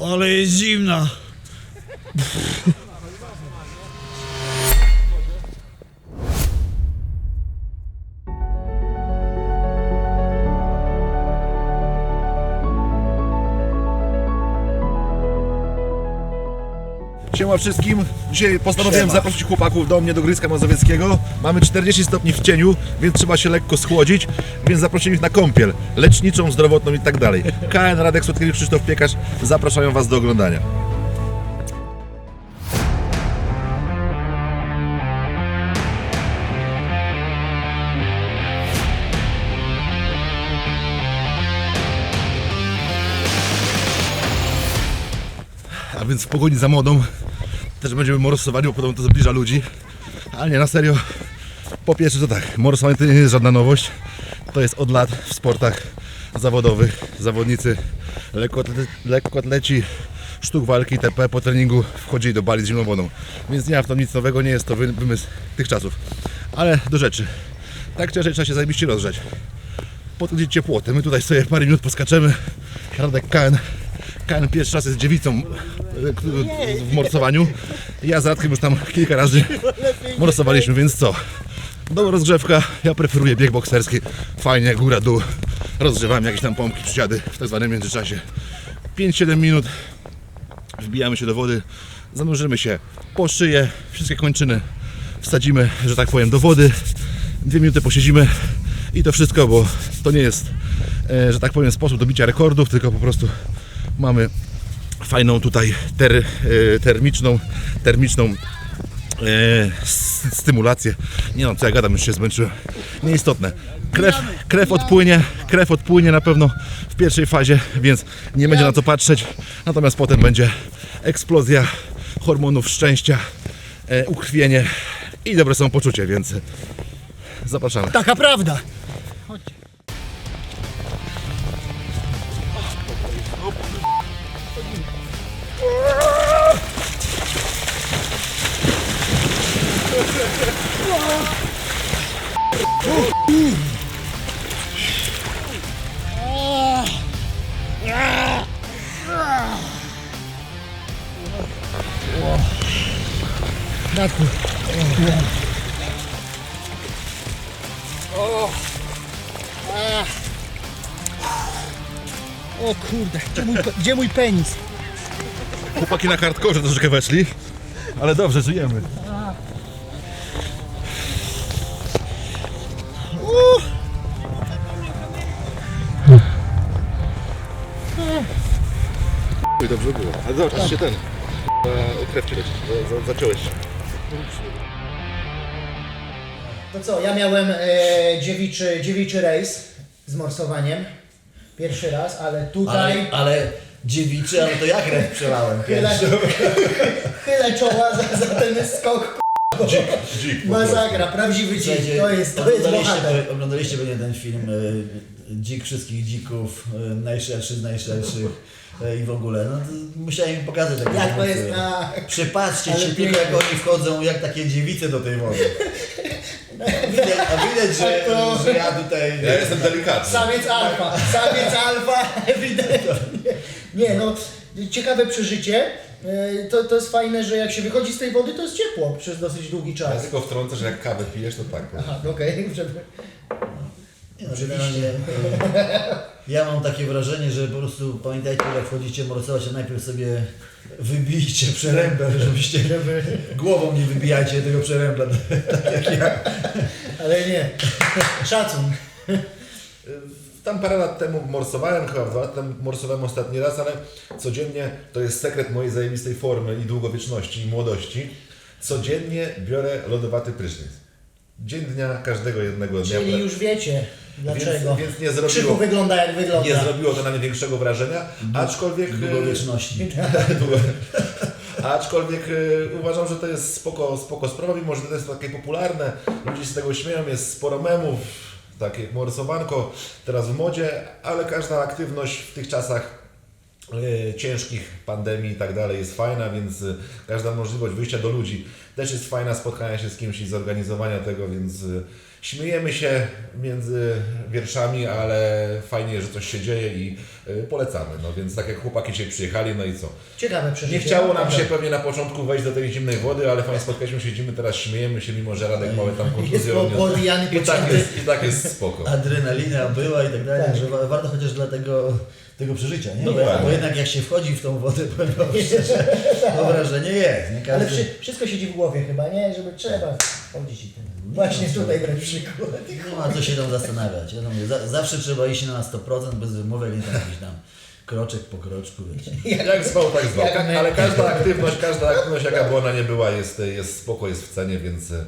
Ale jest zimna. Siema wszystkim. Dzisiaj postanowiłem Siema. zaprosić chłopaków do mnie do Gryska Mazowieckiego. Mamy 40 stopni w cieniu, więc trzeba się lekko schłodzić, więc zaprosiłem ich na kąpiel leczniczą, zdrowotną i tak dalej. KN Radek Słodkiewicz, Krzysztof Piekarz zapraszają Was do oglądania. A więc w pogoni za modą też będziemy morsowali, bo podobno to zbliża ludzi. Ale nie, na serio. Po pierwsze to tak, morsowanie to nie jest żadna nowość. To jest od lat w sportach zawodowych. Zawodnicy lekkoatlety, lekkoatleci sztuk walki TP po treningu wchodzili do bali z zimną wodą. Więc nie ma w tym nic nowego, nie jest to wy- wymysł tych czasów. Ale do rzeczy. Tak czy trzeba się zajebiście rozgrzać. Podchodzić ciepłoty. My tutaj sobie parę minut poskaczemy. Radek KN. KN pierwszy raz jest dziewicą e, w morsowaniu. Ja z Radkiem już tam kilka razy morsowaliśmy, więc co? Dobra rozgrzewka. Ja preferuję bieg bokserski. Fajnie, góra, dół. Rozgrzewamy jakieś tam pompki, przysiady w tak zwanym międzyczasie. 5-7 minut. Wbijamy się do wody. Zanurzymy się po szyję. Wszystkie kończyny wsadzimy, że tak powiem, do wody. Dwie minuty posiedzimy i to wszystko, bo to nie jest, e, że tak powiem, sposób do bicia rekordów, tylko po prostu mamy fajną tutaj ter, e, termiczną, termiczną e, stymulację. Nie no, co ja gadam, już się zmęczyłem. Nieistotne. Krew, krew odpłynie, krew odpłynie na pewno w pierwszej fazie, więc nie będzie na co patrzeć. Natomiast potem będzie eksplozja hormonów szczęścia, e, ukrwienie i dobre samopoczucie, więc zapraszamy. Taka prawda. Not good. Oh. oh. O kurde, gdzie mój, pe- gdzie mój penis? Chłopaki na hardkorze troszeczkę weszli, ale dobrze, żyjemy. I dobrze było. Ale zobacz, się ten. e, Krew ci leci. Za- za- Zaciąłeś. To co, ja miałem e, dziewiczy, dziewiczy rejs z morsowaniem. Pierwszy raz, ale tutaj Ale, ale dziewiczy, ale to ja krew przelałem chylę, pierwszy. chylę czoła za, za ten skok. Dzik, dzik. po. Masakra, prawdziwy dzik. To jest, to jest oglądaliście, bohater. oglądaliście pewnie ten film y, Dzik wszystkich dzików, y, najszerszy z najszerszych y, i w ogóle. No, to musiałem im pokazać takie Jak to jest na... Przypatrzcie Ale się tylko pięknie. jak oni wchodzą, jak takie dziewice do tej wody. Widać, a widać, że, A to- że ja tutaj... Ja jestem delikatny. Samiec alfa, samiec alfa, ewidentnie. Nie no, ciekawe przeżycie. E, To, to jest fajne, że jak się wychodzi z tej wody, to jest ciepło przez dosyć długi Ja czas. tylko wtrącę, że jak kawę pijesz, to tak. Aha, okej, żeby... Nie, no, y, ja mam takie wrażenie, że po prostu pamiętajcie, jak wchodzicie morsować, to najpierw sobie wybijcie przerębel, żebyście głową nie wybijajcie tego przerębla, tak jak ja. Ale nie, szacun. Tam parę lat temu morsowałem, chyba dwa lata temu morsowałem ostatni raz, ale codziennie to jest sekret mojej zajebistej formy i długowieczności i młodości. Codziennie biorę lodowaty prysznic. Dzień dnia, każdego jednego dnia. Czyli już wiecie dlaczego. więc nie Krzyku zrobiło- wygląda jak wygląda. Nie zrobiło to na mnie większego wrażenia, aczkolwiek... e, Długowieczności. Długo. Aczkolwiek e, uważam, że to jest spoko, spoko sprawa, mimo że to jest takie popularne, ludzie z tego śmieją, jest sporo memów, takie jak morsowanko teraz w modzie, ale każda aktywność w tych czasach ciężkich pandemii i tak dalej jest fajna, więc e, każda możliwość wyjścia do ludzi też jest fajna spotkania się z kimś i zorganizowania tego, więc y, śmiejemy się między wierszami, ale fajnie, że coś się dzieje i polecamy. No więc tak jak chłopaki dzisiaj przyjechali, no i co? Ciekawe przeżycie. Nie chciało nam się pewnie na początku wejść do tej zimnej wody, ale fajnie spotkaliśmy się, siedzimy teraz, śmiejemy się, mimo że Radek mały tam kontuzję odniósł. I tak jest, I tak jest spoko. adrenalina była i tak dalej, Tak. że wa- warto chociaż dla tego, przeżycia, nie? Bo, Dokładnie. bo jednak jak się wchodzi w tą wodę, powiem szczerze, to wrażenie jest, nie? Ale Każdy... wszy, wszystko siedzi w głowie chyba, nie? Żeby trzeba chodzić i ten. Właśnie tutaj brać przykład. Nie ma co się tam zastanawiać. Ja mówię, za, zawsze trzeba iść na 100% bez wymówek, nie tam jakiś tam kroczek po kroczku, wiecie. Jak zwał, tak zwał. Ale każda aktywność, każda aktywność jaka by ona nie była jest, jest spoko, jest w cenie, więc e,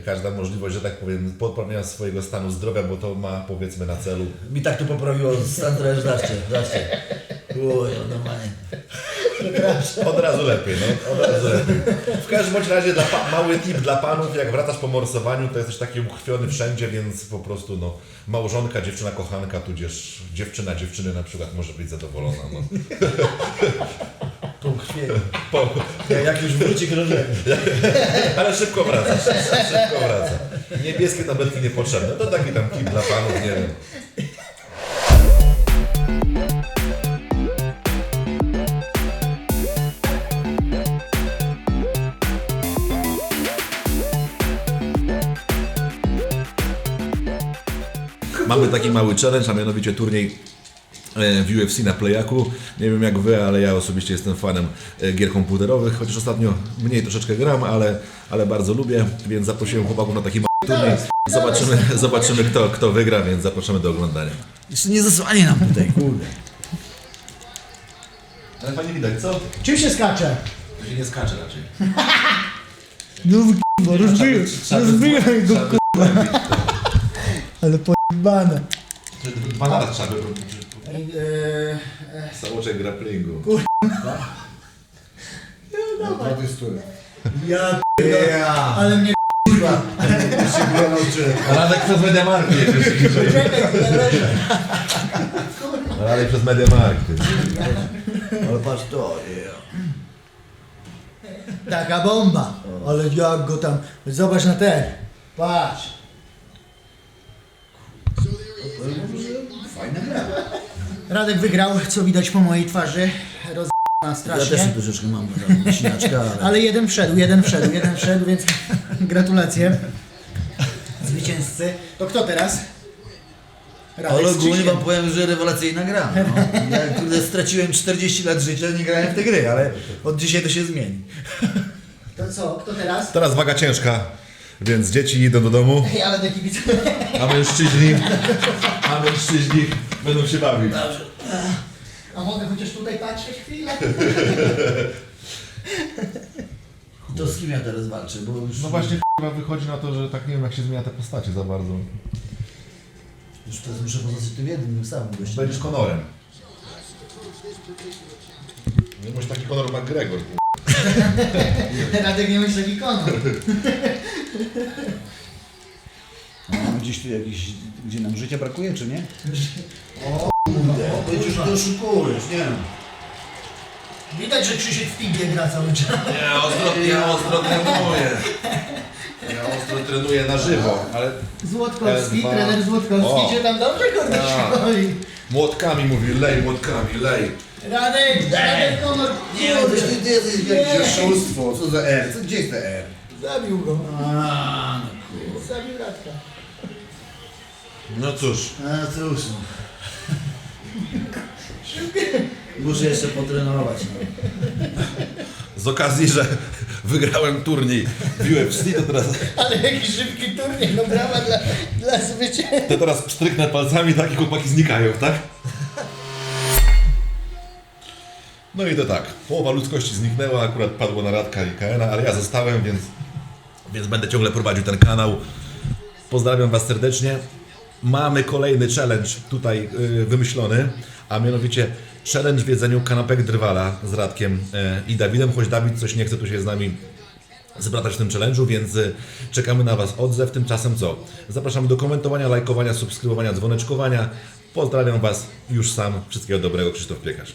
każda możliwość, że tak powiem, poprawienia swojego stanu zdrowia, bo to ma powiedzmy na celu Mi tak to poprawiło stan że zobaczcie, zobaczcie. Uj, no normalnie. Od razu lepiej, no. Od razu lepiej. W każdym bądź razie dla mały tip dla panów, jak wracasz po morsowaniu, to jesteś taki ukrwiony wszędzie, więc po prostu no, małżonka, dziewczyna, kochanka, tudzież dziewczyna, dziewczyny na przykład może być zadowolona. No. Po, Jak już wróci krążenie. ale szybko wraca, szybko wraca. Niebieskie tabletki niepotrzebne, to taki tam tip dla panów, nie wiem. Mamy taki mały challenge, a mianowicie turniej w UFC na Playaku. Nie wiem jak wy, ale ja osobiście jestem fanem e, gier komputerowych, chociaż ostatnio mniej troszeczkę gram, ale, ale bardzo lubię, więc zaprosiłem chłopaków na taki turniej. Zobaczymy, zobaczymy kto, kto wygra, więc zapraszamy do oglądania. Jeszcze nie zasłanie nam tutaj, kurde. Ale fajnie widać, co? Czym się skacze? To się nie skacze raczej. No k***a, rozbiję, rozbiję go k***a. Ale pojebane. Dwa lata trzeba by Eee, Całoczek grapplingu. ja ale mnie Radek przez Mediamarkt jedziesz. Radek przez Mediamarkt. Ale patrz to, yeah. Taka bomba. Ale jak go tam. Zobacz na ten. Patrz. Fajna gra. Radek wygrał, co widać po mojej twarzy. Roz... Ja też strasznie. troszeczkę mam tam siniaczka, ale... Ale jeden wszedł, jeden wszedł, jeden wszedł, więc gratulacje. Zwycięzcy. To kto teraz? Radek Ale z ogólnie Krzyśkiem. wam powiem, że rewelacyjna gra. No. Ja kurde, straciłem 40 lat życia, nie grałem w te gry, ale od dzisiaj to się zmieni. To co, kto teraz? Teraz waga ciężka, więc dzieci idą do domu, Ej, ale do kibic. a mężczyźni, mężczyźni będą się bawić. A mogę chociaż tutaj patrzeć chwilę? To z kim ja teraz walczę, bo już, No właśnie chyba wychodzi na to, że tak nie wiem jak się zmienia te postacie za bardzo. już teraz muszę pozostać tym jednym, tym samym gościem. Będziesz Konorem. Nie bądź taki Conor McGregor. Radek nie myśli taki konor. Mamy gdzieś tu jakiś, gdzie nam życia brakuje, czy nie? To już doszukujesz, nie wiem. Widać, że Krzysiek w teamie gra cały czas. Ja ostro, ja ostro trenuję. Ja ostro trenuję na żywo, ale Złotkowski, L2. trener Złotkowski O. cię tam dobrze kurde Tak. szkoli. młotkami mówi lej, młotkami lej. Radek, Radek Konor, Nie, to kurde, ty, jesteś jakieś Nie. oszustwo. Co za R? Co, gdzie jest te R? zabił go. A, no Zabił Radka. No cóż, A cóż. no. Muszę jeszcze potrenować. No. z okazji, że wygrałem turniej w UFC, to teraz, Ale jaki szybki turniej, no brawa dla, dla zwycięstwa. to teraz pstryknę palcami, tak i chłopaki znikają, tak? No i to tak, połowa ludzkości zniknęła, akurat padło na Radka i KN, ale ja zostałem, więc, więc będę ciągle prowadził ten kanał. Pozdrawiam Was serdecznie. Mamy kolejny challenge tutaj y, wymyślony, a mianowicie challenge w jedzeniu kanapek drwala z Radkiem y, i Dawidem, choć Dawid coś nie chce tu się z nami zbratać w tym challenge'u, więc y, czekamy na Was odzew. Tymczasem co? Zapraszamy do komentowania, lajkowania, subskrybowania, dzwoneczkowania. Pozdrawiam Was już sam. Wszystkiego dobrego, Krzysztof Piekarz.